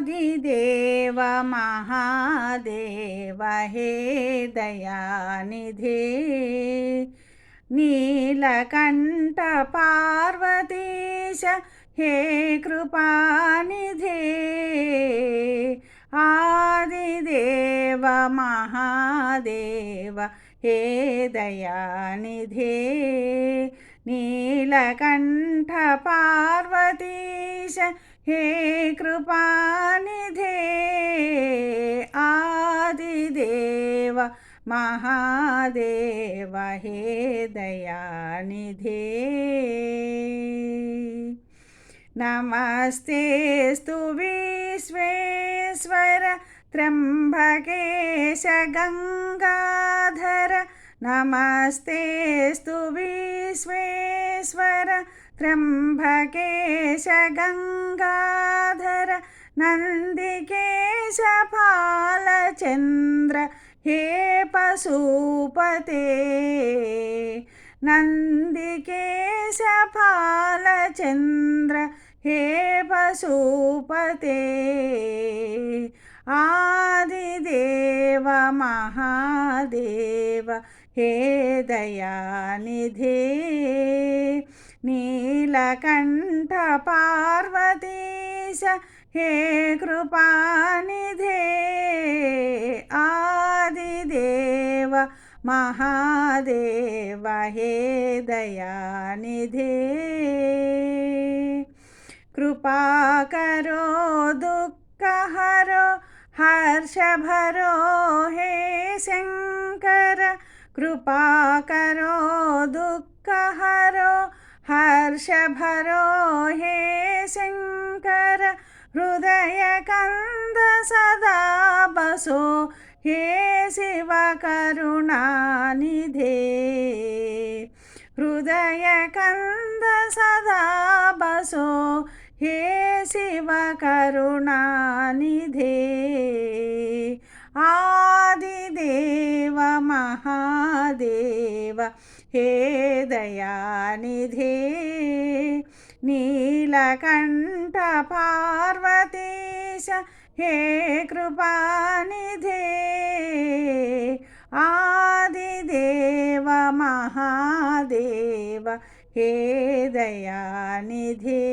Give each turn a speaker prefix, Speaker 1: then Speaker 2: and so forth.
Speaker 1: आदिदेव महादेव हे दयानिधे। नीलकण्ठ पार्वतीश हे कृपानिधे। आदिदेव महादेव हे दयानिधे। नीलकण्ठ पार्वतीश हे कृपा निधे आदिदेव, महादेव, हे दयानिधे। नमस्ते स्तु विश्वेश्वर त्र्यम्बकेश गङ्गाधर नमस्ते स्तु विश्वेश्वर शङ्कर त्र्यम्बकेश गङ्गाधर नन्दिकेशपालचन्द्र हे पशुपते। नन्दिकेशपालचन्द्र हे पशुपते। आदिदेव महादेव हे दयानिधे। నీలకంఠ పార్వతీశ హే కృపానిధే ఆదిదేవ మహాదేవ హే దయానిధే. కృపాకరో దుఃఖహరో హర్షభరో హే శంకర కృపాకరో దుఃఖహర करो दुःख हरो हर्ष भरो हे शङ्कर हृदय कन्द सदा बसो हे शिव करुणानिधे हृदय कन्द सदा बसो हे शिव करुणानिधे आदिदेव महादेव हे दयानिधे नीलकण्ठ पार्वतीश हे कृपानिधे आदिदेव महादेव हे दयानिधे